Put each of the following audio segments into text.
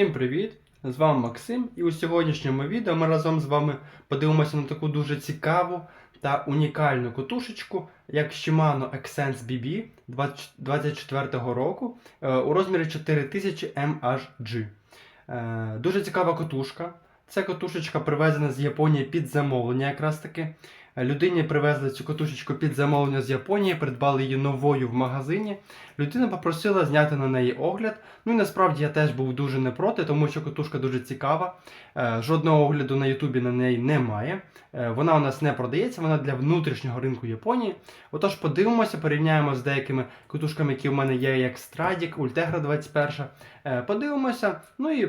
Всім привіт! З вами Максим, і у сьогоднішньому відео ми разом з вами подивимося на таку дуже цікаву та унікальну котушечку, як Shimano Accents BB 24 року е, у розмірі 4000 MHG. Е, Дуже цікава котушка. Ця котушечка привезена з Японії під замовлення, якраз таки. Людині привезли цю котушечку під замовлення з Японії, придбали її новою в магазині. Людина попросила зняти на неї огляд. Ну і насправді я теж був дуже не проти, тому що котушка дуже цікава. Е, Жодного огляду на Ютубі на неї немає. Е, Вона у нас не продається, вона для внутрішнього ринку Японії. Отож, подивимося, порівняємо з деякими котушками, які в мене є, як Stradік, Ultegra 21. Е, Подивимося. Ну і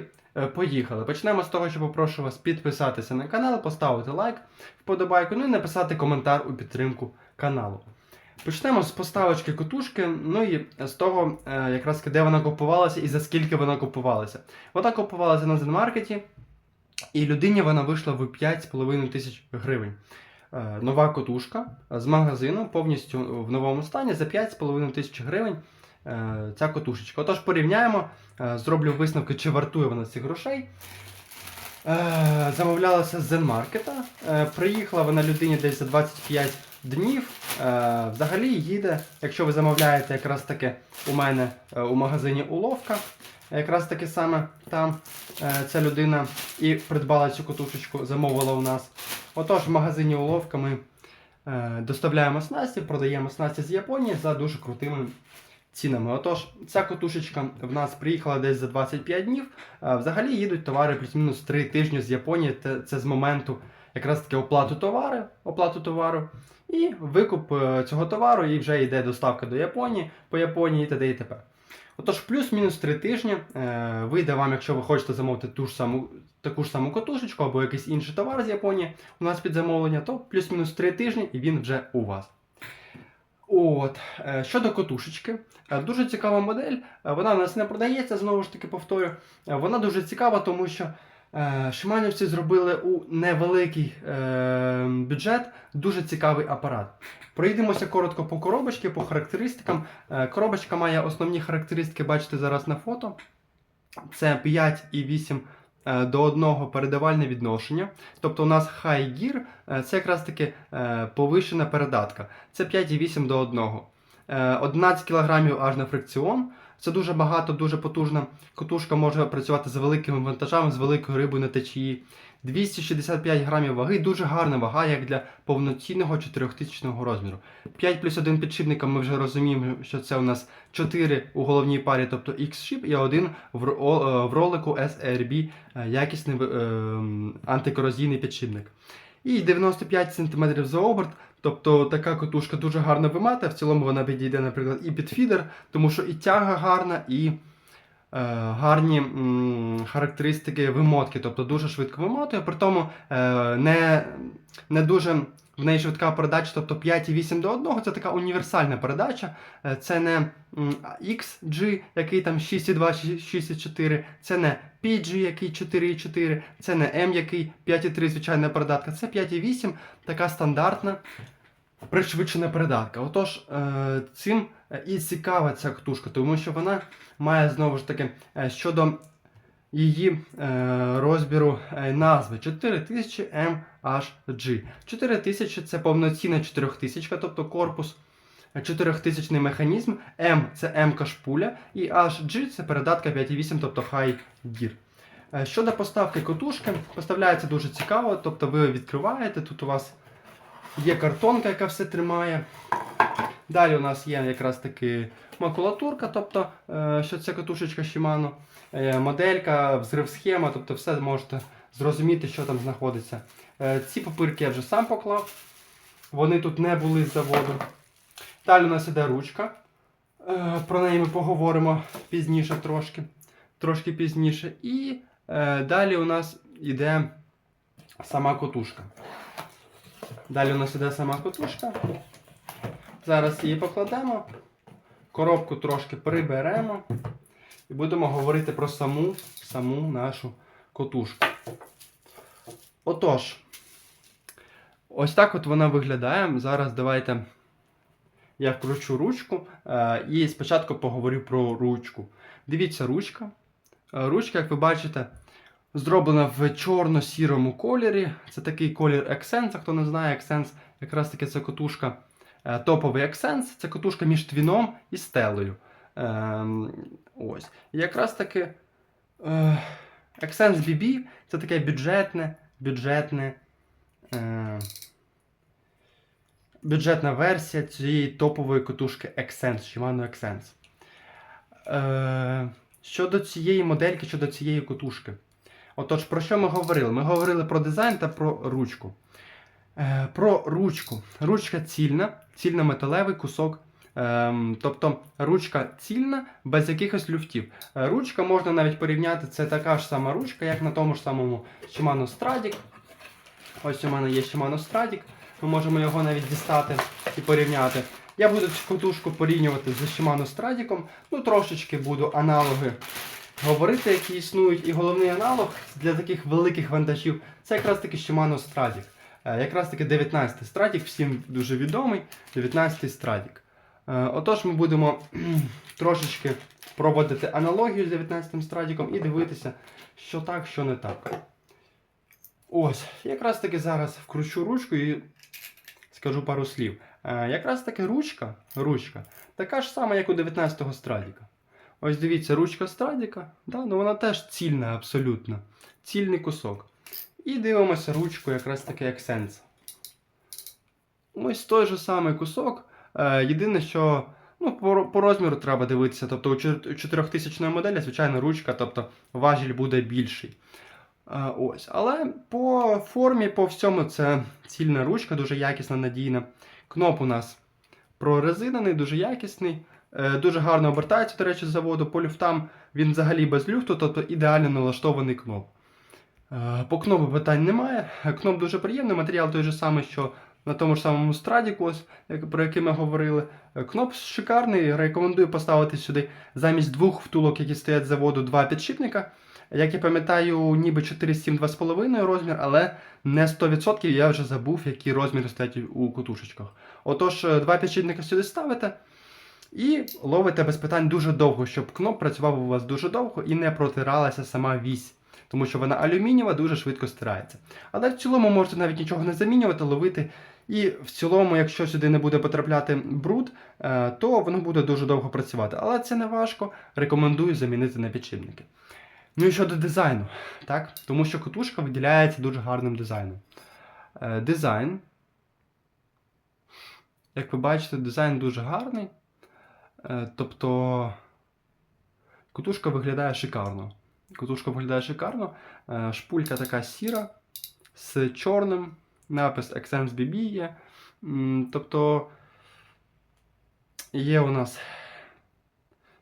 поїхали. Почнемо з того, що попрошу вас підписатися на канал, поставити лайк, вподобайку, ну і написати коментар у підтримку каналу. Почнемо з поставочки котушки, ну і з того, е, якраз де вона купувалася і за скільки вона купувалася. Вона купувалася на Зенмаркеті, і людині вона вийшла в 5,5 тисяч гривень. Е, Нова котушка з магазину повністю в новому стані за 5,5 тисяч гривень. Е, Ця котушечка. Отож, порівняємо, е, зроблю висновки, чи вартує вона цих грошей. Е, Замовлялася з. Е, Приїхала вона людині десь за 25 днів. Взагалі їде, якщо ви замовляєте якраз таки у мене у магазині Уловка. Якраз таки саме там ця людина і придбала цю котушечку, замовила у нас. Отож, в магазині Уловка ми доставляємо снасті, продаємо снасті з Японії за дуже крутими цінами. Отож, ця котушечка в нас приїхала десь за 25 днів. Взагалі їдуть товари плюс-мінус 3 тижні з Японії. Це з моменту якраз таки оплату товару, оплату товару. І викуп е, цього товару, і вже йде доставка до Японії, по Японії і т.д. і т.п. Отож, плюс-мінус 3 тижні е, вийде вам, якщо ви хочете замовити ту ж саму, таку ж саму котушечку або якийсь інший товар з Японії у нас під замовлення, то плюс-мінус 3 тижні і він вже у вас. От, е, щодо котушечки, е, дуже цікава модель. Е, Вона у нас не продається, знову ж таки повторю. Вона дуже цікава, тому що шиманівці зробили у невеликий бюджет дуже цікавий апарат. Пройдемося коротко по коробочці, по характеристикам. Коробочка має основні характеристики, бачите зараз на фото. Це 5,8 е, до одного передавальне відношення. Тобто у нас High Gear е, це якраз таки повищена передатка. Це 5,8 до 1. Е, 11 кг аж на фрикціон. Це дуже багато, дуже потужна котушка може працювати з великими вантажами, з великою рибою на течії. 265 грамів ваги, дуже гарна вага, як для повноцінного 4000 розміру. 5 плюс 1 підшипника ми вже розуміємо, що це у нас 4 у головній парі, тобто X-шип, і один в, е, в ролику SRB е, якісний е, антикорозійний підшипник. І 95 см за оберт, тобто така котушка дуже гарно вимати, В цілому вона підійде, наприклад, і під фідер, тому що і тяга гарна, і е, гарні м, характеристики вимотки, тобто дуже швидко вимотує, при тому е, не, не дуже в неї швидка передача, тобто 5,8 до 1, це така універсальна передача. Е, Це не XG, який там 6,2, 6,4, це не PG, який 4,4, це не M, який 5,3 звичайна передатка, це 5,8, така стандартна пришвидшена передатка. Отож, е, цим е, і цікава ця ктушка, тому що вона має знову ж таки щодо її е, розбіру е, назви 4000 MHG. 4000 це повноцінна 4000, тобто корпус. 4000 механізм, M це М кашпуля, і HG це передатка 5,8, тобто High Gear. Е, Щодо поставки котушки, поставляється дуже цікаво, тобто ви відкриваєте, тут у вас є картонка, яка все тримає. Далі у нас є якраз таки макулатурка, тобто, е, що це катушечка Shimano, е, моделька, взрив схема, тобто все можете зрозуміти, що там знаходиться. Е, Ці папирки я вже сам поклав, вони тут не були з заводу. Далі у нас іде ручка. Про неї ми поговоримо пізніше трошки. Трошки пізніше. І далі у нас іде сама котушка. Далі у нас іде сама котушка. Зараз її покладемо. Коробку трошки приберемо. І будемо говорити про саму, саму нашу котушку. Отож, ось так от вона виглядає. Зараз давайте я вкручу ручку е, і спочатку поговорю про ручку. Дивіться, ручка. ручка, як ви бачите, зроблена в чорно-сірому кольорі. Це такий колір Accents, хто не знає, Accents якраз таки це котушка. Е, Топовий Accents, це котушка між твіном і стелею. Ем, ось. І якраз таки е, BB це таке бюджетне, бюджетне. Е, бюджетна версія цієї топової котушки Accents, Shimano Accents. Е, щодо цієї модельки, щодо цієї котушки. Отож, про що ми говорили? Ми говорили про дизайн та про ручку. Е, про ручку. Ручка цільна, цільно-металевий кусок. Ем, тобто ручка цільна, без якихось люфтів. Е, ручка можна навіть порівняти, це така ж сама ручка, як на тому ж самому Shimano Stradic. Ось у мене є Shimano Stradic. Ми можемо його навіть дістати і порівняти. Я буду цю котушку порівнювати з Shimano Stradic. Ну, трошечки буду аналоги говорити, які існують. І головний аналог для таких великих вантажів це якраз таки Shimano Stradic. Е, Якраз таки 19 Stradic, всім дуже відомий, 19 Stradic. Е, Отож, ми будемо трошечки проводити аналогію з 19 Stradicом і дивитися, що так, що не так. Ось, якраз таки зараз вкручу ручку і скажу пару слів. Е, якраз таки ручка, ручка така ж сама, як у 19-го Страдіка. Ось дивіться, ручка Страдіка, да, ну вона теж цільна абсолютно. Цільний кусок. І дивимося ручку якраз таки як сенс. Ось той же самий кусок. Е, єдине, що ну, по, по розміру треба дивитися. Тобто у 4000 моделі, звичайно, ручка, тобто важіль буде більший. Е, ось. Але по формі, по всьому, це цільна ручка, дуже якісна, надійна. Кноп у нас прорезинений, дуже якісний. Е, Дуже гарно обертається, до речі, з заводу. По люфтам він взагалі без люфту, тобто ідеально налаштований кноп. Е, По кнопу питань немає. Кноп дуже приємний, матеріал той же самий, що на тому ж самому Страдіку, про який ми говорили. Е, Кноп шикарний, рекомендую поставити сюди замість двох втулок, які стоять з заводу, два підшипника. Як я пам'ятаю, ніби 4,7 2,5 розмір, але не 100%, я вже забув, які розміри стоять у кутушечках. Отож, е, два підшипника сюди ставите і ловите без питань дуже довго, щоб кноп працював у вас дуже довго і не протиралася сама вісь. Тому що вона алюмінієва, дуже швидко стирається. Але в цілому можете навіть нічого не замінювати, ловити. І в цілому, якщо сюди не буде потрапляти бруд, е, то воно буде дуже довго працювати. Але це не важко. Рекомендую замінити на підшипники. Ну і щодо дизайну, так? Тому що котушка виділяється дуже гарним дизайном. Е, Дизайн. Як ви бачите, дизайн дуже гарний. Е, Тобто котушка виглядає шикарно. Котушка виглядає шикарно. Е, Шпулька така сіра з чорним. Напис XMS BB є. Тобто є у нас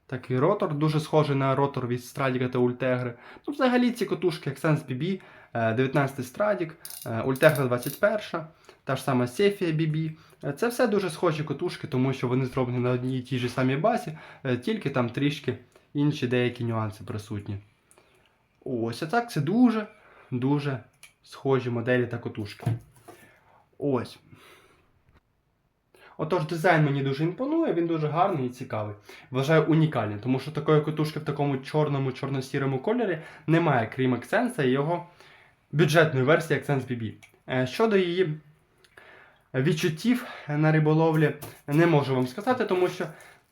такий ротор, дуже схожий на ротор від Stradic та Ultegra. Ну, взагалі ці котушки XMS BB, е, 19 Stradic, е, Ultegra 21, та ж сама Cephia BB. Е, Це все дуже схожі котушки, тому що вони зроблені на одній і тій же самій базі, е, тільки там трішки інші деякі нюанси присутні. Ось, а так це дуже, дуже схожі моделі та котушки. Ось. Отож, дизайн мені дуже імпонує, він дуже гарний і цікавий. Вважаю унікальним, тому що такої котушки в такому чорному, чорно-сірому кольорі немає, крім Accents і його бюджетної версії Accents BB. Е, Щодо її відчуттів на риболовлі, не можу вам сказати, тому що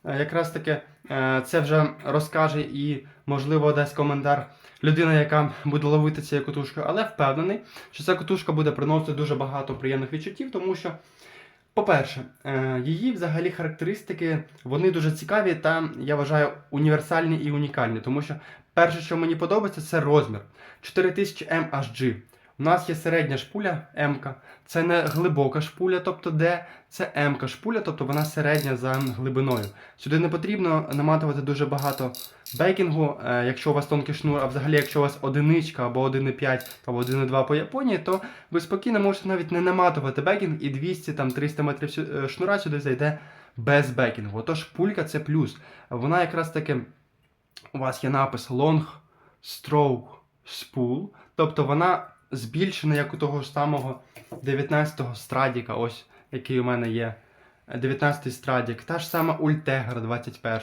якраз таки е, це вже розкаже і, можливо, дасть коментар людина, яка буде ловити цією котушкою, але впевнений, що ця котушка буде приносити дуже багато приємних відчуттів, тому що, по-перше, е, її взагалі характеристики вони дуже цікаві та, я вважаю, універсальні і унікальні, тому що перше, що мені подобається, це розмір. 4000 MHG. У нас є середня шпуля М, це не глибока шпуля, тобто D, це М шпуля, тобто вона середня за глибиною. Сюди не потрібно наматувати дуже багато бекінгу, е, якщо у вас тонкий шнур, а взагалі, якщо у вас одиничка або 1,5 або 1,2 по Японії, то ви спокійно можете навіть не наматувати бекінг і 200 там 300 метрів е, шнура сюди зайде без бекінгу. Отож, пулька це плюс. Вона якраз таки у вас є напис Long Stroke Spool, тобто вона збільшена, як у того ж самого 19-го Страдіка, ось який у мене є 19-й Страдік, та ж сама Ультегра 21.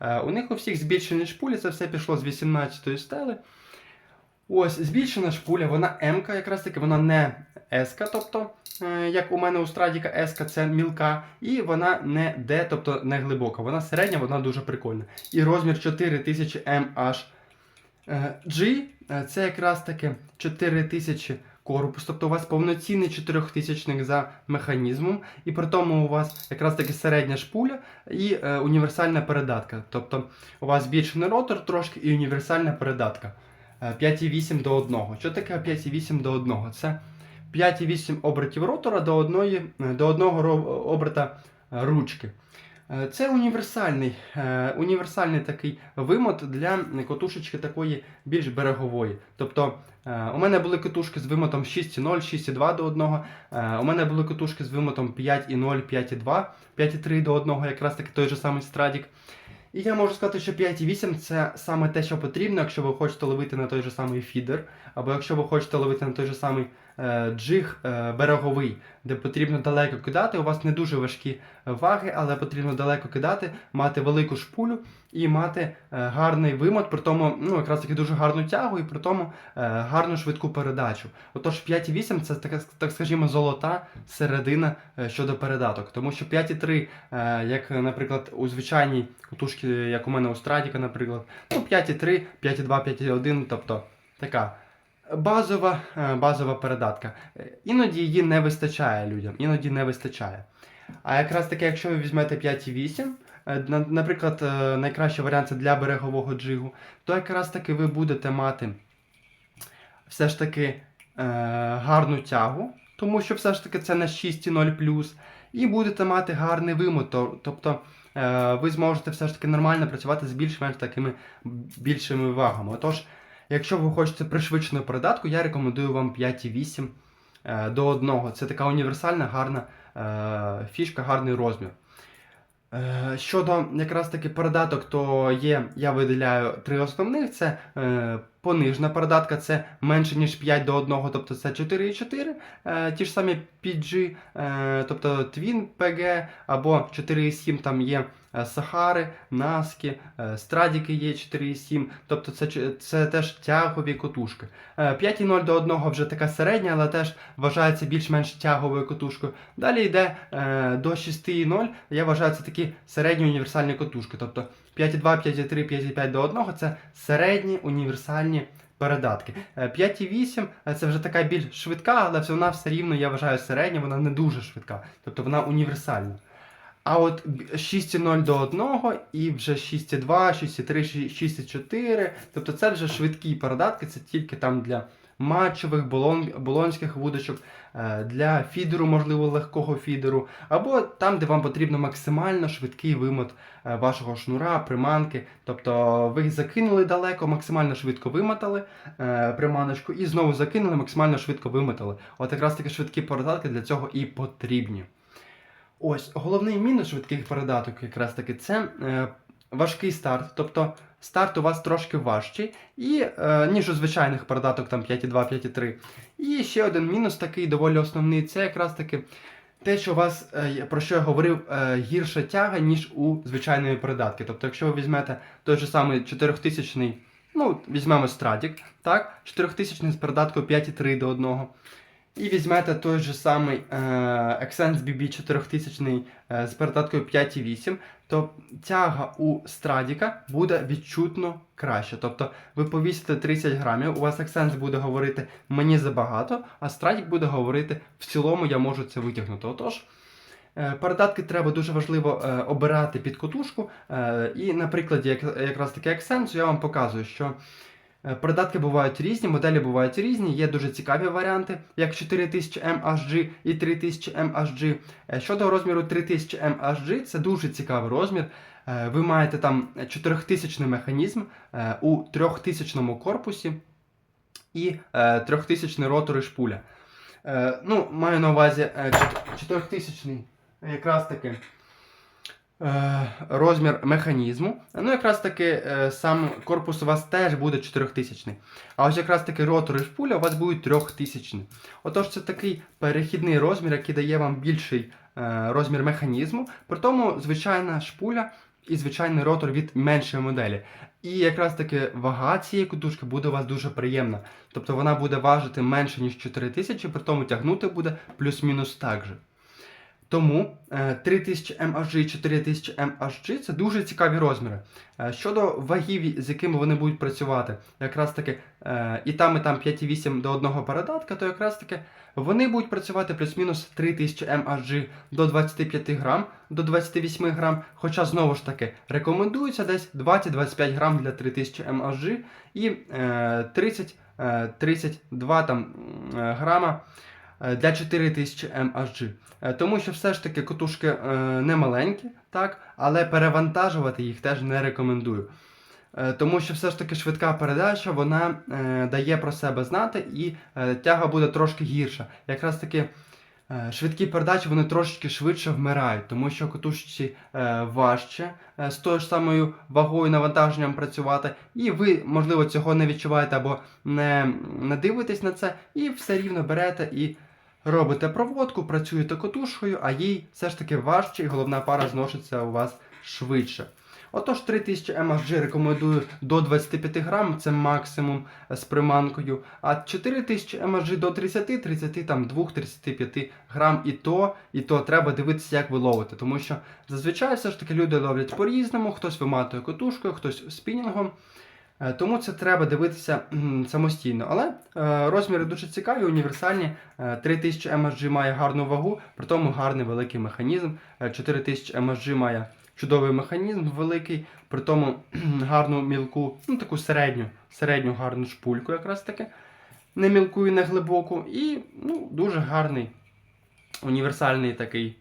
Е, У них у всіх збільшені шпулі, це все пішло з 18 стели. Ось, збільшена шпуля, вона М-ка, якраз таки, вона не С, тобто, е, як у мене у Страдіка С, це мілка, і вона не Д, тобто не глибока. Вона середня, вона дуже прикольна. І розмір 4000 mH. Е, G е, це якраз таки 4000 корпус, тобто у вас повноцінний 4000 за механізмом, і при тому у вас якраз таки середня шпуля і е, універсальна передатка. Тобто у вас збільшений ротор трошки і універсальна передатка. Е, 5,8 до 1. Що таке 5,8 до 1? Це 5,8 обертів ротора до, одної, е, до одного ро- оберта е, ручки. Е, Це універсальний, е, універсальний такий вимот для котушечки такої більш берегової. Тобто е, у мене були котушки з вимотом 6,0, 6,2 до 1. е, У мене були котушки з вимотом 5,0, 5,2, 5,3 до 1, якраз таки той же самий страдік. І я можу сказати, що 5,8 це саме те, що потрібно, якщо ви хочете ловити на той же самий фідер, або якщо ви хочете ловити на той же самий джиг е, береговий, де потрібно далеко кидати. У вас не дуже важкі ваги, але потрібно далеко кидати, мати велику шпулю і мати е, гарний вимот, при тому, ну, якраз таки дуже гарну тягу і при тому е, гарну швидку передачу. Отож, 5,8 це така, так скажімо, золота середина е, щодо передаток. Тому що 5,3, е, як, наприклад, у звичайній кутушці, як у мене у Страдіка, наприклад, ну 5,3, 5,2, 5,1, тобто така. Базова, е, базова передатка. Е, Іноді її не вистачає людям, іноді не вистачає. А якраз таки, якщо ви візьмете 5,8, е, наприклад, найкращий варіант це для берегового джигу, то якраз таки ви будете мати все ж таки гарну тягу, тому що все ж таки це на 6,0 і будете мати гарний вимот. Тобто ви зможете все ж таки нормально працювати з більш-менш такими більшими вагами. Отож, якщо ви хочете пришвидшеної передатку, я рекомендую вам 5,8 е, до 1. Це така універсальна, гарна е, фішка, гарний розмір. Е, Щодо якраз таки передаток, то є, я виділяю три основних: це понижна передатка, це менше ніж 5 до 1, тобто це 4,4, е, ті ж самі PG, е, тобто Twin PG, або 4,7 там є е, Сахари, Наски, Страдіки є 4,7, тобто це, це теж тягові котушки. Е, 5,0 до 1 вже така середня, але теж вважається більш-менш тяговою котушкою. Далі йде до 6,0, я вважаю це такі середні універсальні котушки. Тобто 5,2, 5,3, 5,5 до 1 це середні універсальні передатки. Е, 5,8 е, це вже така більш швидка, але вона все рівно, я вважаю, середня, вона не дуже швидка, тобто вона універсальна. А от 6,0 до 1 і вже 6,2, 6,3, 6,4, тобто це вже швидкі передатки, це тільки там для матчових, болон, болонських вудочок, е, для фідеру, можливо, легкого фідеру, або там, де вам потрібно максимально швидкий вимот е, вашого шнура, приманки. Тобто ви закинули далеко, максимально швидко вимотали е, приманочку і знову закинули, максимально швидко вимотали. От якраз таки швидкі передатки для цього і потрібні. Ось головний мінус швидких передаток, якраз таки, це важкий старт. Тобто старт у вас трошки важчий, і, е, ніж у звичайних передаток там 5,2, 5,3. І ще один мінус такий доволі основний, це якраз таки те, що у вас, е, про що я говорив, е, гірша тяга, ніж у звичайної передатки. Тобто, якщо ви візьмете той же самий 4000, ну, візьмемо Стратік, так, 4000 з передаткою 5,3 до 1. І візьмете той же самий е, Accents BB 4000 е, з передаткою 5,8, то тяга у Страдіка буде відчутно краще. Тобто ви повісите 30 грамів, у вас Accents буде говорити мені забагато, а Страдік буде говорити в цілому я можу це витягнути. Отож, е, передатки треба дуже важливо е, обирати під котушку. Е, і на прикладі як, якраз таки Accents я вам показую, що Е, Передатки бувають різні, моделі бувають різні, є дуже цікаві варіанти, як 4000 MHG і 3000 MHG. Е, Щодо розміру 3000 MHG, це дуже цікавий розмір. Е, Ви маєте там 4000 механізм у 3000 корпусі і 3000 ротор і шпуля. Ну, маю на увазі 4000 якраз таки розмір механізму. Ну, якраз таки е, сам корпус у вас теж буде 4000. А ось якраз таки ротор і шпуля у вас будуть 3000. Отож, це такий перехідний розмір, який дає вам більший е, розмір механізму, при тому звичайна шпуля і звичайний ротор від меншої моделі. І якраз таки вага цієї кутушки буде у вас дуже приємна. Тобто вона буде важити менше, ніж 4000, при тому тягнути буде плюс-мінус так же. Тому е, 3000 MHG і 4000 MHG це дуже цікаві розміри. Е, Щодо вагів, з якими вони будуть працювати, якраз таки е, і там, і там 5,8 до 1 передатка, то якраз таки вони будуть працювати плюс-мінус 3000 MHG до 25 грам, до 28 грам. Хоча знову ж таки рекомендується десь 20-25 грам для 3000 MHG і е, 30 е, 32 грама для 4000 MHG. Е, Тому що все ж таки котушки е, не маленькі, так, але перевантажувати їх теж не рекомендую. Е, Тому що все ж таки швидка передача вона е, дає про себе знати і е, тяга буде трошки гірша. Якраз таки е, швидкі передачі вони трошки швидше вмирають, тому що котушці е, важче е, з тою ж самою вагою навантаженням працювати, і ви, можливо, цього не відчуваєте або не, не дивитесь на це, і все рівно берете і робите проводку, працюєте котушкою, а їй все ж таки важче, і головна пара зношиться у вас швидше. Отож, 3000 MHG рекомендую до 25 грам, це максимум е, з приманкою. А 4000 MHG до 30, 30 там 2-35 грам і то, і то треба дивитися, як ви ловите. Тому що зазвичай все ж таки люди ловлять по-різному, хтось виматує котушкою, хтось спінінгом. Е, Тому це треба дивитися самостійно. Але е, розміри дуже цікаві, універсальні. Е, 3000 MSG має гарну вагу, при тому гарний великий механізм. Е, 4000 MSG має чудовий механізм великий, при тому гарну мілку, ну таку середню, середню гарну шпульку, якраз таки. Не мілку і не глибоку. І ну, дуже гарний універсальний такий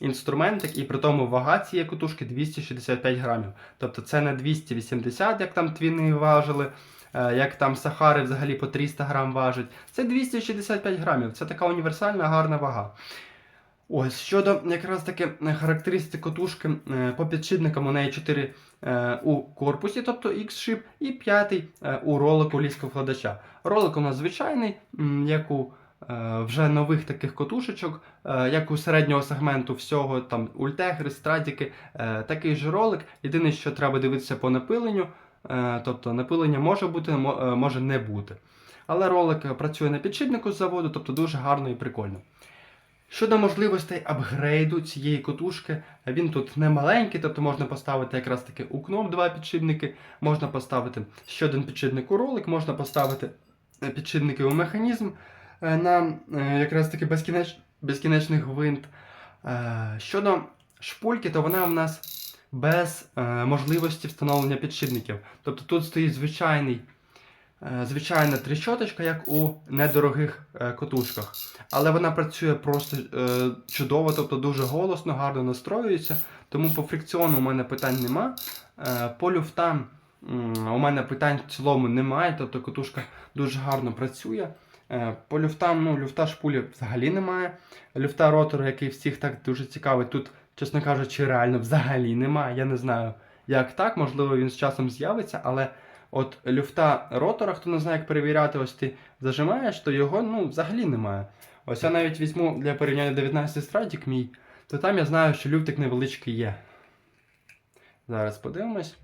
інструментик, і при тому вага цієї кутушки 265 грамів. Тобто це не 280, як там твіни важили, е, як там сахари взагалі по 300 грам важать. Це 265 грамів. Це така універсальна гарна вага. Ось, щодо якраз таки е, характеристик котушки е, по підшипникам у неї 4 е, у корпусі, тобто X-шип, і 5 е, у ролику лісковкладача. Ролик у нас звичайний, як у вже нових таких котушечок, е, як у середнього сегменту всього, там ультегри, стратіки, е, такий же ролик. Єдине, що треба дивитися по напиленню, е, тобто напилення може бути, е, може не бути. Але ролик е, працює на підшипнику з заводу, тобто дуже гарно і прикольно. Щодо можливостей апгрейду цієї котушки, він тут не маленький, тобто можна поставити якраз таки у кноп два підшипники, можна поставити ще один підшипник у ролик, можна поставити е, підшипники у механізм е, на е, якраз таки безкінеч... безкінечний гвинт. Е, Щодо шпульки, то вона у нас без е, можливості встановлення підшипників. Тобто тут стоїть звичайний, е, звичайна тріщоточка, як у недорогих е, котушках. Але вона працює просто е, чудово, тобто дуже голосно, гарно настроюється. Тому по фрикціону у мене питань нема. Е, по люфтам у мене питань в цілому немає, тобто котушка дуже гарно працює. Е, по люфтам, ну, люфта шпулі взагалі немає. Люфта ротору, який всіх так дуже цікавий, тут, чесно кажучи, реально взагалі немає. Я не знаю, як так, можливо, він з часом з'явиться, але от люфта ротора, хто не знає, як перевіряти, ось ти зажимаєш, то його ну, взагалі немає. Ось я навіть візьму для порівняння 19 стратік мій, то там я знаю, що люфтик невеличкий є. Зараз подивимось.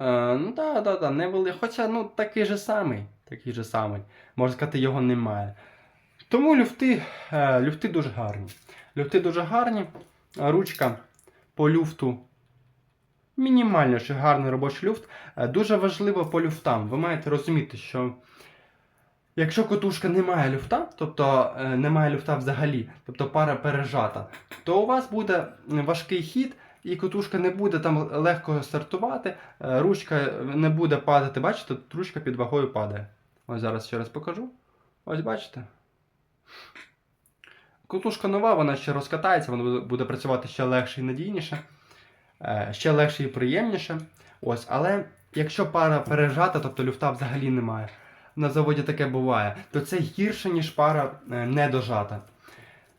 Е, ну так, так, так, невеликий. Хоча ну, такий же самий. Такий же самий. Можна сказати, його немає. Тому люфти, е, люфти дуже гарні. Люфти дуже гарні. Ручка по люфту. Мінімально ще гарний робочий люфт. Е, Дуже важливо по люфтам. Ви маєте розуміти, що якщо котушка не має люфта, тобто е, немає люфта взагалі, тобто пара пережата, то у вас буде важкий хід, і котушка не буде там легко стартувати, ручка не буде падати. Бачите, ручка під вагою падає. Ось зараз ще раз покажу. Ось бачите. Котушка нова, вона ще розкатається, вона буде- буде працювати ще легше і надійніше, е, ще легше і приємніше. Ось, але якщо пара пережата, тобто люфта взагалі немає, на заводі таке буває, то це гірше, ніж пара е, недожата.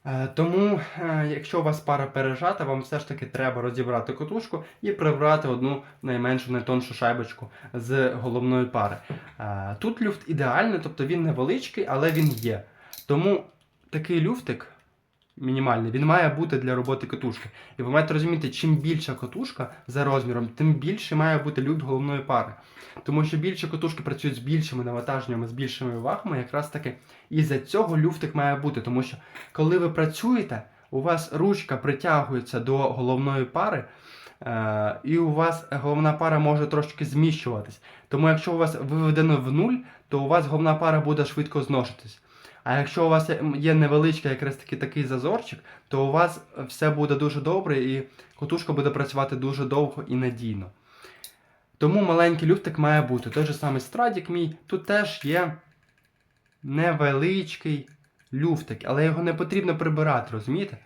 Е, Тому, е, якщо у вас пара пережата, вам все ж таки треба розібрати котушку і прибрати одну найменшу, найтоншу шайбочку з головної пари. Е, Тут люфт ідеальний, тобто він невеличкий, але він є. Тому такий люфтик мінімальний, він має бути для роботи катушки. І ви маєте розуміти, чим більша катушка за розміром, тим більше має бути люфт головної пари. Тому що більше катушки працюють з більшими навантаженнями, з більшими вагами, якраз таки і за цього люфтик має бути. Тому що коли ви працюєте, у вас ручка притягується до головної пари, е, і у вас головна пара може трошки зміщуватись. Тому якщо у вас виведено в нуль, то у вас головна пара буде швидко зношитись. А якщо у вас є- невеличкий якраз таки такий зазорчик, то у вас все буде дуже добре і котушка буде працювати дуже довго і надійно. Тому маленький люфтик має бути. Той же самий страдік мій, тут теж є невеличкий люфтик, але його не потрібно прибирати, розумієте?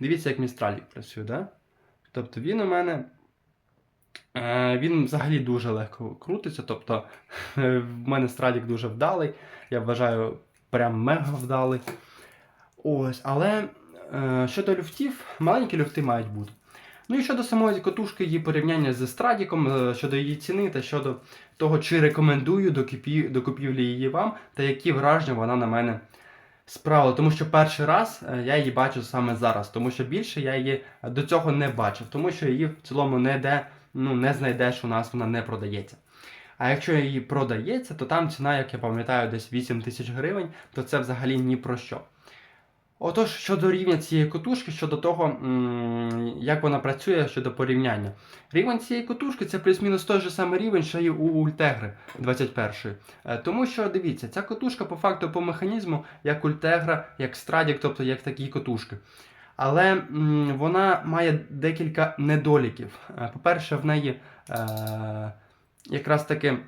Дивіться, як мій страдік працює, да? Тобто він у мене. Е, він взагалі дуже легко крутиться. Тобто в мене страдік дуже вдалий. Я вважаю, прям мега вдалий. Ось, але е, щодо люфтів, маленькі люфти мають бути. Ну і щодо самої котушки, її порівняння з страдіком, е, щодо її ціни та щодо того, чи рекомендую до, купівлі її вам, та які враження вона на мене справила. Тому що перший раз я її бачу саме зараз, тому що більше я її до цього не бачив, тому що її в цілому не де, ну, не знайдеш, у нас вона не продається. А якщо її продається, то там ціна, як я пам'ятаю, десь 8 тисяч гривень, то це взагалі ні про що. Отож, щодо рівня цієї котушки, щодо того, як вона працює щодо порівняння. Рівень цієї котушки це плюс-мінус той же самий рівень, що і у Ультегри 21. Е, Тому що дивіться, ця котушка по факту по механізму, як Ультегра, як Страдік, тобто як такі котушки. Але вона має декілька недоліків. Е, По-перше, в неї е, якраз таки,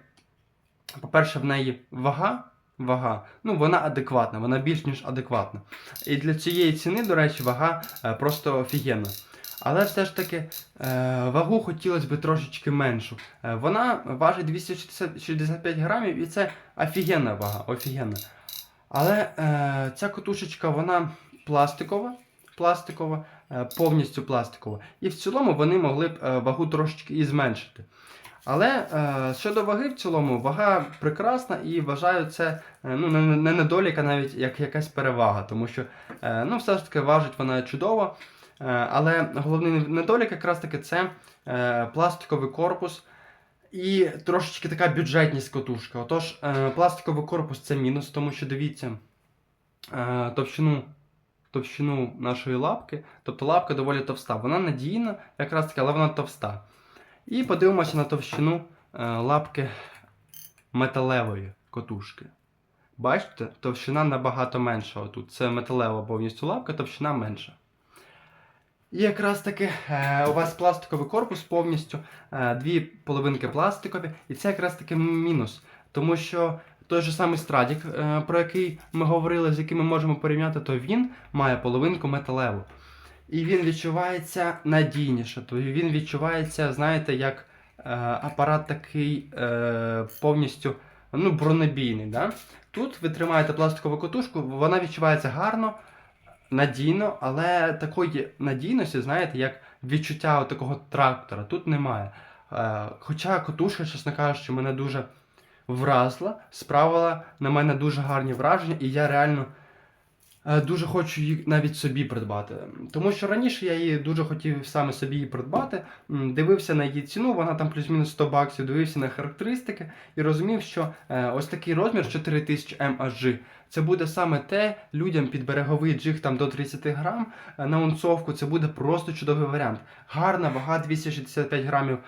по-перше, в неї вага. Вага, ну вона адекватна, вона більш ніж адекватна. І для цієї ціни, до речі, вага е, просто офігенна. Але все ж таки вагу хотілося б трошечки меншу. Вона важить 265 грамів і це офігенна вага, офігенна. Але ця котушечка вона пластикова, пластикова, е, повністю пластикова. І в цілому вони могли б е, вагу трошечки і зменшити. Але е, щодо ваги в цілому, вага прекрасна і вважаю це ну, не, не недолік, а навіть як якась перевага, тому що ну, все ж таки важить вона чудово. Але головний недолік якраз таки це пластиковий корпус і трошечки така бюджетність котушка. Отож, пластиковий корпус це мінус, тому що дивіться товщину, товщину нашої лапки. Тобто лапка доволі товста. Вона надійна, якраз таки, але вона товста. І подивимося на товщину е, лапки металевої котушки. Бачите, товщина набагато менша отут. Це металева повністю лапка, товщина менша. І якраз таки е, у вас пластиковий корпус повністю, е, дві половинки пластикові, і це якраз таки мінус. Тому що той же самий страдік, е, про який ми говорили, з яким ми можемо порівняти, то він має половинку металеву. І він відчувається надійніше. Тобто він відчувається, знаєте, як е, апарат такий е, повністю ну, бронебійний. Да? Тут ви тримаєте пластикову котушку, вона відчувається гарно, надійно, але такої надійності, знаєте, як відчуття такого трактора, тут немає. Хоча котушка, чесно кажучи, мене дуже вразила, справила на мене дуже гарні враження, і я реально. Е, Дуже хочу її навіть собі придбати. Тому що раніше я її дуже хотів саме собі її придбати. Дивився на її ціну, вона там плюс-мінус 100 баксів, дивився на характеристики і розумів, що е, ось такий розмір 4000 mHg це буде саме те людям під береговий джиг там до 30 грам е, на унцовку. Це буде просто чудовий варіант. Гарна вага 265 грамів,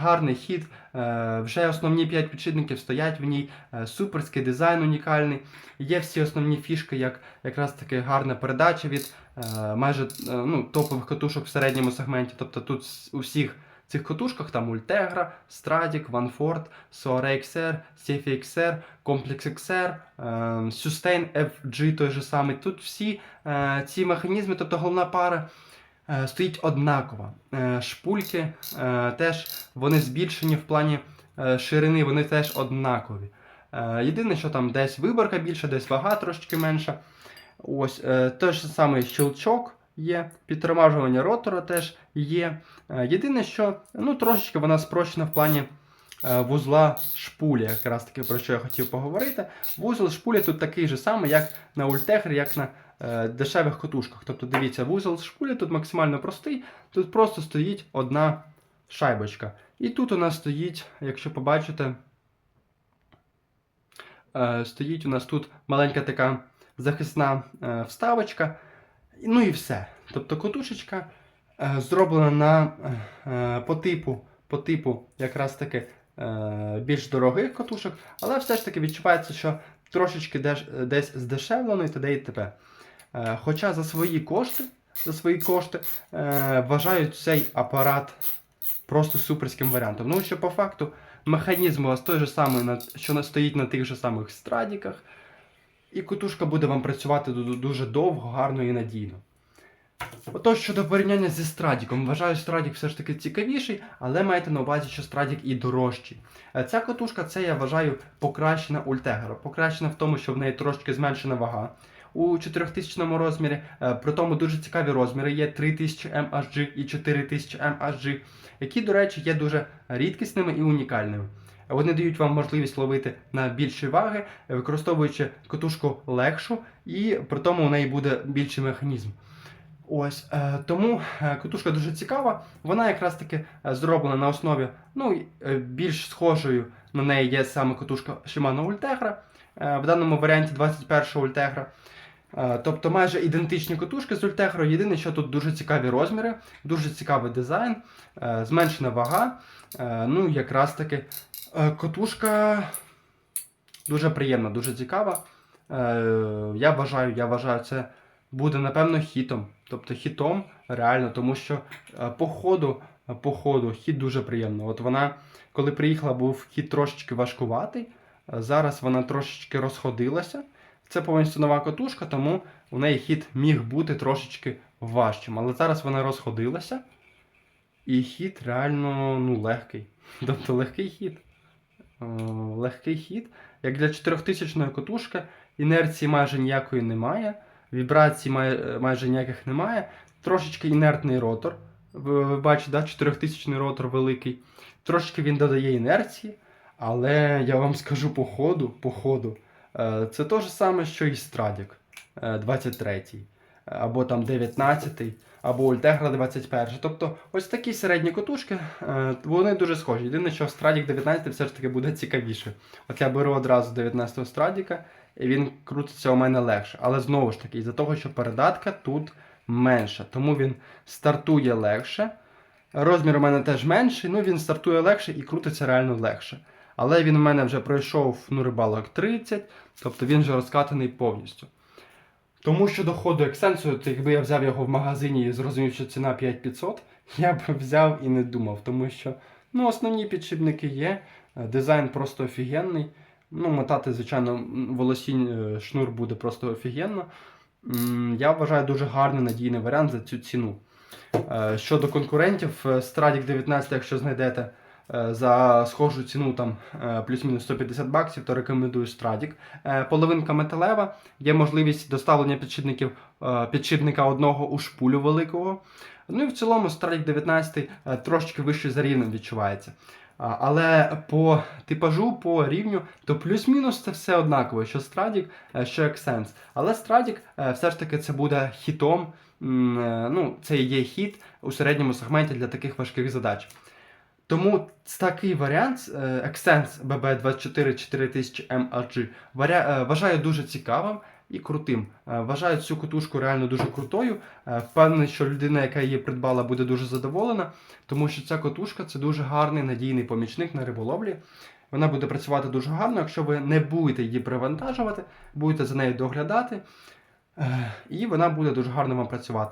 гарний хід. е, Вже основні 5 підшипників стоять в ній. е, Суперський дизайн унікальний. Є всі основні фішки, як якраз таки гарна передача від майже ну, топових катушок в середньому сегменті. Тобто тут у всіх цих катушках там Stradic, Vanford, Soare XR, Safety XR, Complex XR, е, Sustain FG той же самий. Тут всі е, ці механізми, тобто головна пара. е, Стоїть однаково. Е, Шпульки теж вони збільшені в плані ширини, вони теж однакові. Єдине, що там десь виборка більша, десь вага трошки менша. Ось той же самий щелчок є, підтормажування ротора теж є. Е, Єдине, що ну, трошечки вона спрощена в плані е, вузла шпулі, якраз таки про що я хотів поговорити. Вузол шпулі тут такий же самий, як на Ультегрі, як на е, дешевих котушках. Тобто, дивіться, вузол шпулі тут максимально простий, тут просто стоїть одна шайбочка. І тут у нас стоїть, якщо побачите, стоїть у нас тут маленька така захисна вставочка. Ну і все. Тобто котушечка е, зроблена на, е, по типу, по типу якраз таки е, більш дорогих котушок, але все ж таки відчувається, що трошечки деш, десь здешевлено і і т.п. Е, Хоча за свої кошти, за свої кошти е, вважаю цей апарат просто суперським варіантом. Ну, що по факту механізм у вас той же самий, що стоїть на тих же самих страдіках, і котушка буде вам працювати дуже довго, гарно і надійно. Отож, щодо порівняння зі Страдіком, вважаю, Страдік все ж таки цікавіший, але майте на увазі, що Страдік і дорожчий. Е, Ця котушка, це я вважаю покращена Ультегра. Покращена в тому, що в неї трошки зменшена вага. У 4000 розмірі, е, при тому дуже цікаві розміри. Є 3000 MHG і 4000 MHG, які, до речі, є дуже рідкісними і унікальними. Вони дають вам можливість ловити на більші ваги, використовуючи котушку легшу, і при тому у неї буде більший механізм. Ось е, тому е, котушка дуже цікава. Вона якраз таки е, зроблена на основі, ну більш схожою на неї є саме котушка Shimano Ultegra. В даному варіанті 21 Ultegra. Тобто майже ідентичні котушки з Ultegra. Єдине, що тут дуже цікаві розміри, дуже цікавий дизайн, зменшена вага. Ну, якраз таки котушка дуже приємна, дуже цікава. Е, я вважаю, я вважаю, це буде напевно хітом. Тобто хітом реально, тому що е, по ходу, е, по ходу хіт дуже приємно. От вона, коли приїхала, був хід трошечки важкуватий. е, Зараз вона трошечки розходилася. Це повністю нова котушка, тому у неї хід міг бути трошечки важчим. Але зараз вона розходилася. І хід реально ну, легкий. Тобто легкий хід. Е, Легкий хід. Як для 4000 котушки, інерції майже ніякої немає. Вібрацій май, майже ніяких немає. Трошечки інертний ротор. Ви, ви бачите, да? 4000 ротор великий. Трошечки він додає інерції. Але я вам скажу по ходу, по ходу, е, це те ж саме, що і Страдік 23 або там 19 або Ультегра 21. Тобто ось такі середні котушки, е, вони дуже схожі. Єдине, що Страдік 19 все ж таки буде цікавіше. От я беру одразу 19-го Страдіка, і він крутиться у мене легше. Але знову ж таки, із-за того, що передатка тут менша, тому він стартує легше. Розмір у мене теж менший, ну він стартує легше і крутиться реально легше. Але він у мене вже пройшов ну, рибалок 30, тобто він вже розкатаний повністю. Тому що доходу ексенсу, то якби я взяв його в магазині і зрозумів, що ціна 5500, я б взяв і не думав, тому що ну, основні підшипники є, е, дизайн просто офігенний. Ну, мотати, звичайно, волосінь е, шнур буде просто офігенно. Я вважаю дуже гарний надійний варіант за цю ціну. Е, Щодо конкурентів, Stradic 19, якщо знайдете за схожу ціну там е, плюс-мінус 150 баксів, то рекомендую Stradic. Е, Половинка металева, є можливість доставлення підшипників, е, підшипника одного у шпулю великого. Ну і в цілому Stradic 19 е, трошечки вище за рівнем відчувається. Але по типажу, по рівню, то плюс-мінус це все однаково, що е, що Xsense. Але е, все ж таки це буде хітом. е, Ну, це є хіт у середньому сегменті для таких важких задач. Тому такий варіант е, Xsense BB24 4000 MRG варя- е, вважаю дуже цікавим і крутим. Е, Вважаю цю котушку реально дуже крутою. Е, Впевнений, що людина, яка її придбала, буде дуже задоволена, тому що ця котушка це дуже гарний надійний помічник на риболовлі. Вона буде працювати дуже гарно, якщо ви не будете її привантажувати, будете за нею доглядати, е, і вона буде дуже гарно вам працювати.